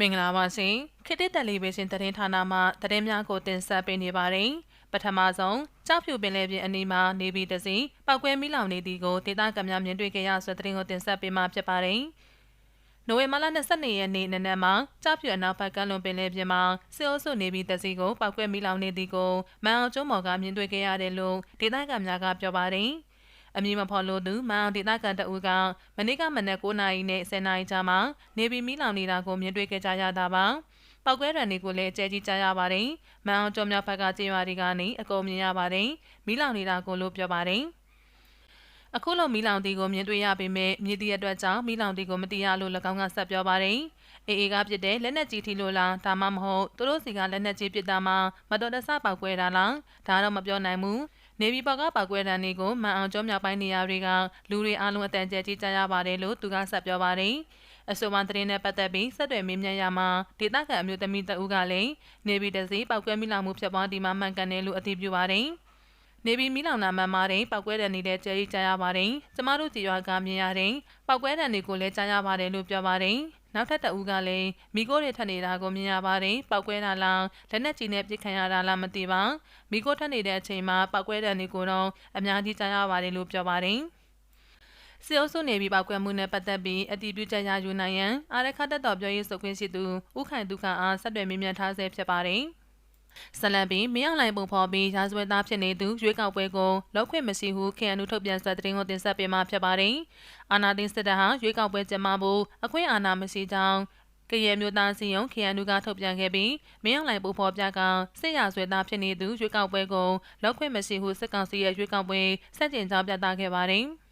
မင်္ဂလာပါရှင်ခေတ္တတယ်လီဗေးရှင်းသတင်းဌာနမှသတင်းများကိုတင်ဆက်ပေးနေပါတယ်ပထမဆုံးကြောက်ဖြူပင်လယ်ပြင်အနီးမှာနေပြီးတစီပောက်ကွဲမိလောင်နေသည်ကိုဒေသခံများမြင်တွေ့ခဲ့ရဆိုတဲ့သတင်းကိုတင်ဆက်ပေးမှာဖြစ်ပါတယ်နိုဝင်ဘာလ22ရက်နေ့နနက်မှာကြောက်ဖြူအနောက်ဘက်ကလွန်ပင်လယ်ပြင်မှာစစ်အုပ်စုနေပြီးတစီကိုပောက်ကွဲမိလောင်နေသည်ကိုမန်အောင်ကျွန်းမော်ကမြင်တွေ့ခဲ့ရတယ်လို့ဒေသခံများကပြောပါတယ်။ အမည်မဖော်လို့သူမန်အောင်ဒေသခံတအူးကမနေ့ကမနက်9နာရီနဲ့10နာရီကြားမှာနေပြည်မီလောင်နေတာကိုမြင်တွေ့ခဲ့ကြရတာပါ။ပောက်ကွဲရန်တွေကိုလည်းအကျဲကြီးကြားရပါတယ်။မန်အောင်ကျော်မြောက်ဘက်ကကျေးရွာတွေကနေအကုန်မြင်ရပါတယ်။မီလောင်နေတာကိုလို့ပြောပါတယ်။အခုလိုမီလောင်တီကိုမြင်တွေ့ရပေမဲ့မြည်သည့်အတွက်ကြောင့်မီလောင်တီကိုမတိရလို့၎င်းကဆက်ပြောပါတယ်။အေအေကပြစ်တဲ့လက်နက်ကြီးထီလို့လားဒါမှမဟုတ်သူတို့စီကလက်နက်ကြီးပစ်တာမှမတော်တဆပောက်ကွဲတာလားဒါတော့မပြောနိုင်ဘူး။ နေပြည်တော်ကပောက်ကွဲတန်းတွေကိုမန်အောင်ကျောမြောက်ပိုင်းနေရာတွေကလူတွေအလုံးအတန်ကျဲကြီးကြားရပါတယ်လို့သူကဆက်ပြောပါတယ်။အဆိုပါသတင်းနဲ့ပတ်သက်ပြီးဆက်သွယ်မေးမြန်းရမှာဒေသခံအမျိုးသမီးတဦးကလည်းနေပြည်တော်စီပောက်ကွဲမိလောင်မှုဖြစ်ပွားဒီမှာမှန်ကန်တယ်လို့အတည်ပြုပါတယ်။နေပြည်မီလောင်နာမန်မာတဲ့ပောက်ကွဲတဲ့နေတဲ့ကျဲကြီးကြားရပါတယ်။ကျမတို့ကြည်ရွာကမြင်ရတဲ့ပောက်ကွဲတဲ့တွေကိုလည်းကြားရပါတယ်လို့ပြောပါတယ်။ နောက်ထပ်တအူးကလည်းမိကိုတွေထက်နေတာကိုမြင်ရပါတယ်ပောက်ကွဲတာလားလက်နက်ကြီးနဲ့ပစ်ခံရတာလားမသိပါမိကိုထက်နေတဲ့အချိန်မှာပောက်ကွဲတဲ့နေကိုတော့အများကြီးကြားရပါတယ်လို့ပြောပါတယ်စီအိုဆုနေပြီးပောက်ကွဲမှုနဲ့ပတ်သက်ပြီးအတည်ပြုချက်ရယူနိုင်ရန်အာရခတ်တော်ပြောရေးဆိုခွင့်ရှိသူဥခိုင်ဒုက္ခအားဆက်သွယ်မေးမြန်းထားဆဲဖြစ်ပါတယ်။ ဆလန်ပင်မင်းအောင်လိုင်ပုံဖော်ပြီးရာဇဝတ်သားဖြစ်နေသူရွေးကောက်ပွဲကိုလောက်ခွင့်မရှိဟု KNU ထုတ်ပြန်စာသတင်းကိုတင်ဆက်ပေးမှာဖြစ်ပါတယ်။အာနာသိန်းစစ်တပ်ဟာရွေးကောက်ပွဲကျင်းပဖို့အခွင့်အာဏာမရှိကြောင်းကရဲမျိုးသားစီယုံ KNU ကထုတ်ပြန်ခဲ့ပြီးမင်းအောင်လိုင်ပုံဖော်ပြကစစ်ရာဇဝတ်သားဖြစ်နေသူရွေးကောက်ပွဲကိုလောက်ခွင့်မရှိဟုစစ်ကောင်စီရဲ့ရွေးကောက်ပွဲစက်ကျင်ကြောင်းပြသခဲ့ပါတယ်။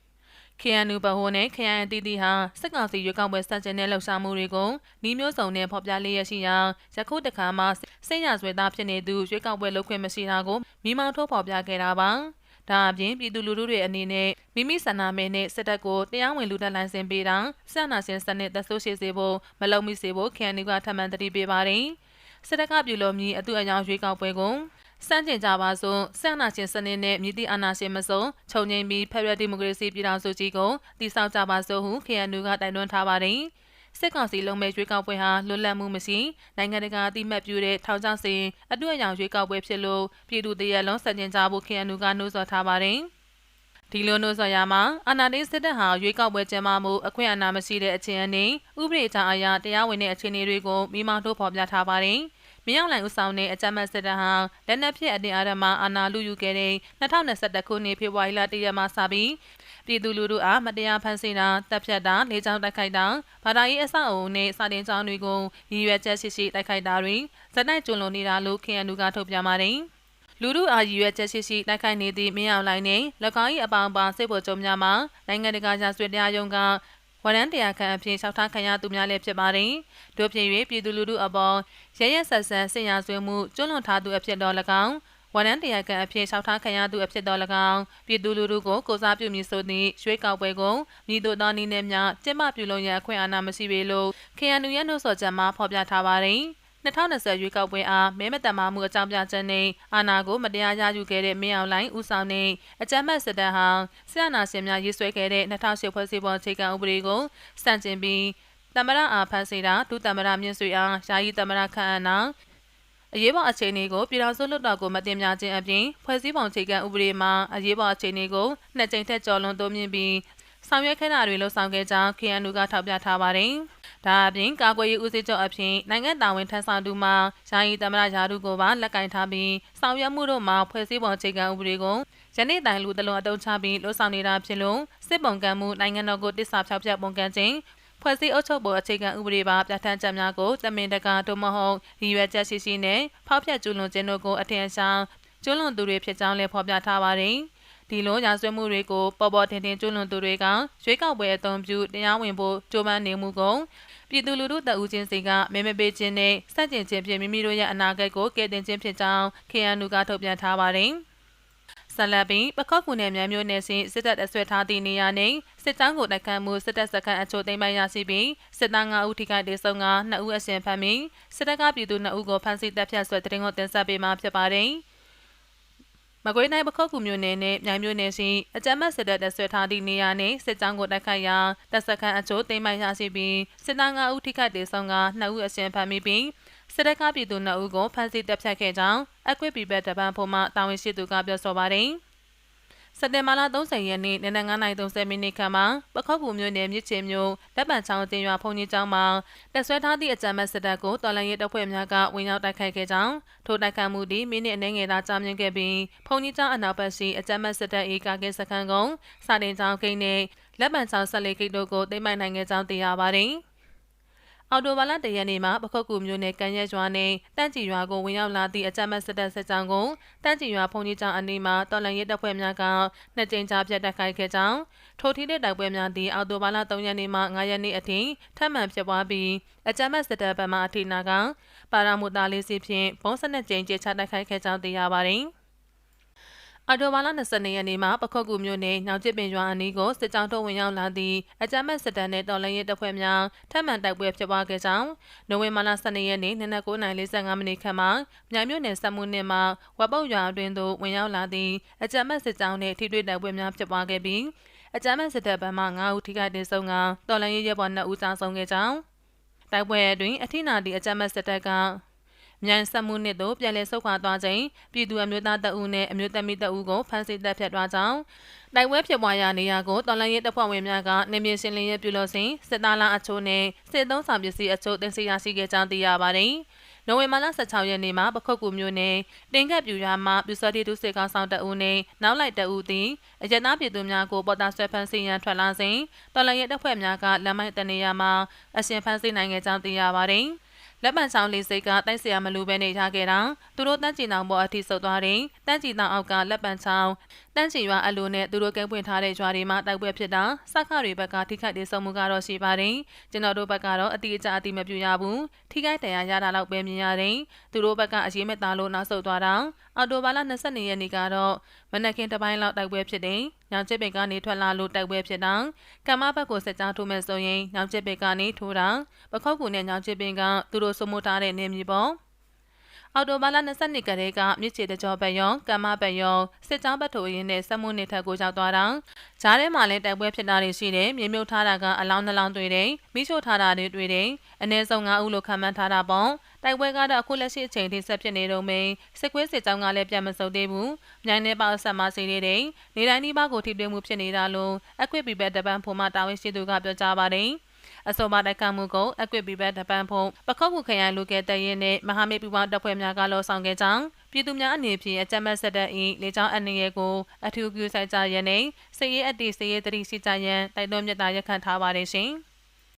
KNU ဗဟိုနဲ့ခရိုင်အသီးသီးဟာစစ်ကောင်စီရွေးကောက်ပွဲစတင်တဲ့လှုပ်ရှားမှုတွေကိုနှီးမျိုးစုံနဲ့ဖော်ပြလျက်ရှိရာယခုတခါမှစစ်ရဆွေသားဖြစ်နေသူရွေးကောက်ပွဲလုပ်ခွင့်မရှိတာကိုမိမောင်းထိုးဖော်ပြခဲ့တာပါ။ဒါအပြင်ပြည်သူလူထုတွေအနေနဲ့မိမိဆန္ဒမဲနဲ့စစ်တပ်ကိုတရားဝင်လူတက်လိုင်းစင်ပေးတာစံနာရှင်စနစ်သက်ဆိုးရှိစေဖို့မလုံမိစေဖို့ KNU ကထပ်မံတတိပေးပါတယ်။စစ်တပ်ကပြုလုပ်မည်အတူအယောင်ရွေးကောက်ပွဲကို စန့်ကျင်ကြပါစို့ဆန္ဒရှင်စနစ်နဲ့မြစ်တိအာဏာရှင်မစုံခြုံငိမ့်ပြီးဖက်ဒရယ်ဒီမိုကရေစီပြည်ထောင်စုကြီးကိုတည်ဆောက်ကြပါစို့ဟု KNU ကတိုက်တွန်းထားပါတယ်စစ်ကောင်စီလုံးမဲ့ရွေးကောက်ပွဲဟာလွတ်လပ်မှုမရှိနိုင်ငံတကာအသိမှတ်ပြုတဲ့ထောင်ချောင်းစီအတွေ့အကြုံရွေးကောက်ပွဲဖြစ်လို့ပြည်သူတရက်လုံးစတင်ကြဖို့ KNU ကနှိုးဆော်ထားပါတယ်ဒီလိုနှိုးဆော်ရမှာအာဏာသိမ်းစစ်တပ်ဟာရွေးကောက်ပွဲကျင်းပမှုအခွင့်အာဏာမရှိတဲ့အခြေအနေဥပဒေအအရတရားဝင်တဲ့အခြေအနေတွေကိုမိမထိုးဖော်ပြထားပါတယ်။ မင်းအောင်လှိုင်ဦးဆောင်တဲ့အကြမ်းဖက်စစ်တပ်ဟာလက်နက်ဖြင့်အတင်းအဓမ္မအာဏာလုယူခဲ့တဲ့2021ခုနှစ်ဖေဖော်ဝါရီလ1ရက်မှစပြီးပြည်သူလူထုအားမတရားဖမ်းဆီးတာတပ်ဖြတ်တာလေကြောင်းတိုက်ခိုက်တာဗဒါရေးအဆောက်အုံနဲ့စာတင်ကျောင်းတွေကိုရည်ရွယ်ချက်ရှိရှိတိုက်ခိုက်တာတွေဇက်တိုက်ကျွလွန်နေတာလို့ KNU ကထုတ်ပြန်ပါတယ်လူမှုအာရည်ရွယ်ချက်ရှိရှိတိုက်ခိုက်နေသည့်မင်းအောင်လှိုင်နှင့်၎င်း၏အပေါင်းပါစစ်ဗိုလ်ချုပ်များမှနိုင်ငံတကာရာဇဝတ်တရားရုံးက ဝရန်တရားခံအဖြစ်လျှောက်ထားခံရသူများလည်းဖြစ်ပါတယ်။တို့ဖြစ်၍ပြည်သူလူထုအပေါ်ရရဆက်ဆန်ဆင်ရဆွေးမှုကျွလွန်ထားသူအဖြစ်တော်၎င်းဝန်ထမ်းတရားခံအဖြစ်လျှောက်ထားခံရသူအဖြစ်တော်၎င်းပြည်သူလူထုကိုကိုစားပြုမည်ဆိုသည့်ရွေးကောက်ပွဲကိုမြည်တို့သောနည်းနဲ့များကျင်းပပြုလုပ်ရန်အခွင့်အာဏာမရှိပေလို့ KNU ရဲ့နှုတ်ဆော်ချက်မှာဖော်ပြထားပါတယ်။ 2020ရွေးကောက်ပွဲအားမဲမတမာမှုအကြောင်းပြချက်နဲ့အာဏာကိုမတရားရယူခဲ့တဲ့မင်းအောင်လှိုင်ဦးဆောင်တဲ့အကြမ်းဖက်စစ်တပ်ဟာဆရာနာရှင်များရေးဆွဲခဲ့တဲ့2008ဖွဲ့စည်းပုံအခြေခံဥပဒေကိုစန့်ကျင်ပြီးတမရအားဖန်ဆီးတာဒုတမရမြင့်ဆွေအားယာယီတမရခန့်အပ်တာအရေးပေါ်အခြေအနေကိုပြည်ထောင်စုလွှတ်တော်ကိုမတင်ပြခြင်းအပြင်ဖွဲ့စည်းပုံအခြေခံဥပဒေမှာအရေးပေါ်အခြေအနေကိုနှစ်ကြိမ်ထက်ကျော်လွန်တိုးမြင့်ပြီးဆောင်ရွက်ခဲ့တာတွေလှုပ်ဆောင်ခဲ့ကြောင်း KNU ကထောက်ပြထားပါတယ်။ ဒါအပြင်ကာကွယ်ရေးဦးစီးချုပ်အဖြစ်နိုင်ငံတာဝန်ထမ်းဆောင်သူမှယာယီသမ္မတယာဒုကိုပါလက်ကင်ထားပြီးဆောင်ရွက်မှုတို့မှာဖွဲ့စည်းပုံအခြေခံဥပဒေကိုယနေ့တိုင်လူတလုံးအတုံးချပြီးလှုပ်ဆောင်နေတာဖြစ်လို့စစ်ပုံကံမှုနိုင်ငံတော်ကိုတစ္ဆာဖြောက်ပြပုံကံခြင်းဖွဲ့စည်းအုပ်ချုပ်ပုံအခြေခံဥပဒေပါပြဋ္ဌာန်းချက်များကိုတမင်တကာတို့မဟုတ်ရည်ရွယ်ချက်ရှိရှိနဲ့ဖောက်ဖျက်ကျူးလွန်ခြင်းတို့ကိုအထင်ရှားကျူးလွန်သူတွေဖြစ်ကြောင်းလည်းဖော်ပြထားပါတယ်။ ဒီလိုရာဇဝတ်မှုတွေကိုပေါ်ပေါ်ထင်ထင်ကျူးလွန်သူတွေကရွေးကောက်ပွဲအုံပြုတရားဝင်ဖို့ကြိုးပမ်းနေမှုကိုပြည်သူလူထုတအူးချင်းစီကမဲမပေးခြင်းနဲ့စန့်ကျင်ခြင်းဖြင့်မိမိတို့ရဲ့အနာဂတ်ကိုကယ်တင်ခြင်းဖြစ်ကြောင်း KNU ကထုတ်ပြန်ထားပါတယ်။ဆလပင်ပခောက်ကူနယ်များမျိုးနယ်စဉ်စစ်တပ်အဆွဲထားသည့်နေရာနှင့်စစ်တောင်းကိုတိုက်ခတ်မှုစစ်တပ်စခန်းအချို့သိမ်းပိုက်ရရှိပြီးစစ်သား9ဦးထိခိုက်ဒေဆုံးက2ဦးအရှင်ဖမ်းပြီးစစ်တပ်ကပြည်သူ2ဦးကိုဖမ်းဆီးတပ်ဖြတ်ဆွဲတဲ့တင်ကိုတင်ဆက်ပေးမှာဖြစ်ပါတယ်။ မမကွေးတိုင်းပခုတ်ကူမြို့နယ်နဲ့မြိုင်မြို့နယ်ရှိအကြမ်းမဲ့စစ်တပ်တပ်ဆွဲထားသည့်နေရာနှင့်စစ်ကြောင်းကိုတိုက်ခိုက်ရာတပ်စခန်းအချို့တိမ်မိုင်ရရှိပြီးစစ်သား9ဦးထိခိုက်ဒေဆုံးက2ဦးအရှင်ဖမ်းမိပြီးစစ်တပ်ကပြည်သူ2ဦးကိုဖမ်းဆီးတပ်ဖြတ်ခဲ့ကြောင်းအကွေပီဘက်တပန်ဖို့မှတာဝန်ရှိသူကပြောဆိုပါတယ်။ စက်တင်ဘာလ30ရက်နေ့နနက်9:30မိနစ်ခန့်မှာပခောက်ကူမြို့နယ်မြစ်ချေမြို့လက်ပံချောင်းတင်ရွာဖုန်ကြီးကျောင်းမှာတက်ဆွဲထားသည့်အကြမ်းမဲ့စစ်တပ်ကိုတော်လှန်ရေးတပ်ဖွဲ့များကဝင်ရောက်တိုက်ခိုက်ခဲ့ကြောင်းထိုတိုက်ခိုက်မှုသည်မိနစ်အနည်းငယ်သာကြာမြင့်ခဲ့ပြီးဖုန်ကြီးကျောင်းအနောက်ဘက်ရှိအကြမ်းမဲ့စစ်တပ်၏ကာကင်းစခန်းကုန်းစာတင်ကျောင်းဂိတ်နှင့်လက်ပံချောင်းဆက်လက်ဂိတ်တို့ကိုသိမ်းပိုက်နိုင်ခဲ့ကြောင်းသိရပါသည်။ အော်တိုဘာလတရက်နေ့မှာပခုတ်ကူမြို့နယ်ကံရဲရွာနဲ့တန့်ကြည်ရွာကိုဝင်ရောက်လာသည့်အကြမ်းဖက်စစ်တပ်စစ်ကြောင်းကိုတန့်ကြည်ရွာဖုန်ကြီးကျောင်းအနီးမှာတော်လှန်ရေးတပ်ဖွဲ့များကနှစ်ကြိမ်ကြာပြတ်တက်ခိုက်ခဲ့ကြောင်းထိုထီတဲ့တိုက်ပွဲများသည့်အော်တိုဘာလ3ရက်နေ့မှ9ရက်နေ့အထိထပ်မံဖြစ်ပွားပြီးအကြမ်းဖက်စစ်တပ်ဘက်မှအထိနာကပါရာမူတာလေးစီဖြင့်ဘုံစနစ်ကြိမ်ကြေချတိုက်ခိုက်ခဲ့ကြောင်းသိရပါသည်။ အော်တိုဘာလ22ရက်နေ့မှာပခုတ်ကူမြို့နယ်ညောင်ကျစ်ပင်ရွာအနီးကိုစစ်ကြောင်းထုတ်ဝင်ရောက်လာသည့်အကြမ်းဖက်စစ်တပ်နှင့်တော်လှန်ရေးတပ်ဖွဲ့များထပ်မံတိုက်ပွဲဖြစ်ပွားခဲ့ကြောင်းနိုဝင်ဘာလ12ရက်နေ့နနက်9:45မိနစ်ခန့်မှာမြိုင်မြို့နယ်စက်မှုနှင့်မှဝက်ပုတ်ရွာအတွင်းသို့ဝင်ရောက်လာသည့်အကြမ်းဖက်စစ်ကြောင်းနှင့်ထိတွေ့တိုက်ပွဲများဖြစ်ပွားခဲ့ပြီးအကြမ်းဖက်စစ်တပ်ဘက်မှ9ဦးထိခိုက်ဒေဆုံးကတော်လှန်ရေးရဲဘော်2ဦးကြာဆုံးခဲ့ကြောင်းတိုက်ပွဲအတွင်းအထိနာသည့်အကြမ်းဖက်စစ်တပ်က မြန်ဆက်မှုနှစ်သို့ပြန်လည်ဆုတ်ခွာသွားချိန်ပြည်သူအမျိုးသားတအုပ်နဲ့အမျိုးသမီးတအုပ်ကိုဖမ်းဆီးတပ်ဖြတ်သွားကြောင်းတိုက်ပွဲဖြစ်ပွားရာနေရာကိုတော်လှန်ရေးတပ်ဖွဲ့ဝင်များကနေမြေရှင်လင်းရဲပြုလုပ်စဉ်စစ်သားလားအချို့နဲ့စစ်သုံးဆောင်ပစ္စည်းအချို့တင်စီရရှိခဲ့ကြောင်းသိရပါတယ်။နိုဝင်ဘာလ16ရက်နေ့မှာပခုတ်ကူမြို့နယ်တင်ကပ်ပြူရွာမှာပြူစောတိတုစေကောင်ဆောင်တအုပ်နဲ့နောက်လိုက်တအုပ်သည်အရနာပြည်သူများကိုပေါ်တာဆွဲဖမ်းဆီးရန်ထွက်လာစဉ်တော်လှန်ရေးတပ်ဖွဲ့များကလမ်းမိုက်တနေရာမှာအရှင်ဖမ်းဆီးနိုင်ခဲ့ကြောင်းသိရပါတယ်။ လက်ပံဆောင်လေးစိတ်ကတိုက်ဆရာမလိုပဲနေထားခဲ့တာသူတို့တန့်ချီတောင်ပေါ်အထိဆုတ်သွားတယ်တန့်ချီတောင်အောက်ကလက်ပံဆောင်တန့်ချီရွာအလိုနဲ့သူတို့ကဲပွင့်ထားတဲ့ရွာတွေမှာတိုက်ပွဲဖြစ်တာစခတွေဘက်ကထိခိုက်ဒေဆုံးမှုကတော့ရှိပါတယ်ကျွန်တော်တို့ဘက်ကတော့အတိအကျအတိမပြုရဘူးထိခိုက်တရားရတာလောက်ပဲမြင်ရတယ်သူတို့ဘက်ကအရေးမသားလို့နောက်ဆုတ်သွားတာအော်တိုဘာလ22ရက်နေ့ကတော့မနက်ခင်းတစ်ပိုင်းလောက်တိုက်ပွဲဖြစ်တယ်။ညောင်ကျစ်ပင်ကနေထွက်လာလို့တိုက်ပွဲဖြစ်တာ။ကမ္မဘက်ကိုစစ်ကြောင်းထိုးမဲ့ဆိုရင်ညောင်ကျစ်ပင်ကနေထိုးတာ။ပခောက်ကူနဲ့ညောင်ကျစ်ပင်ကသူတို့စုမိုးထားတဲ့နေမြေပေါ့။ အော်တိုဘာလ22ကလေးကမြစ်ချေတကြောဘက်ရောကမ္မဘက်ရောစစ်ကြောင်းဘက်ထိုးရင်းနဲ့စက်မှုနေထက်ကိုရောက်သွားတာဂျားထဲမှာလည်းတိုက်ပွဲဖြစ်တာတွေရှိတယ်မြေမြုပ်ထားတာကအလောင်းနှလောင်းတွေ့တယ်မိချို့ထားတာတွေတွေ့တယ်အနည်းဆုံး9ဦးလို့ခန့်မှန်းထားတာပေါ့တိုက်ပွဲကတော့အခုလက်ရှိအချိန်ထိဆက်ဖြစ်နေတော့မင်းစစ်ကွေးစစ်ကြောင်းကလည်းပြန်မစုံသေးဘူးမြိုင်နေပေါဆက်မစီနေတယ်နေတိုင်းဒီဘကိုထိတွေ့မှုဖြစ်နေတာလို့အကွေပီဘက်တပန်းဖို့မှတာဝန်ရှိသူကပြောကြားပါတယ် အဆိုပါတိုက်ခတ်မှုကိုအကွေပီဘက်တပန်းဖို့ပခောက်ခုခရိုင်လူကဲတရင်နဲ့မဟာမိတ်ပူပေါင်းတပ်ဖွဲ့များကလောဆောင်ခဲ့ကြောင်းပြည်သူများအနေဖြင့်အကြမ်းဖက်ဆက်တဲ့၏လေကြောင်းအနေရဲ့ကိုအထူးပြုဆိုင်ကြရန်နဲ့စည်ရဲအတ္တိစည်ရဲတတိရှိကြရန်တိုက်တွန်းမြတ်တာရက်ခံထားပါတယ်ရှင်။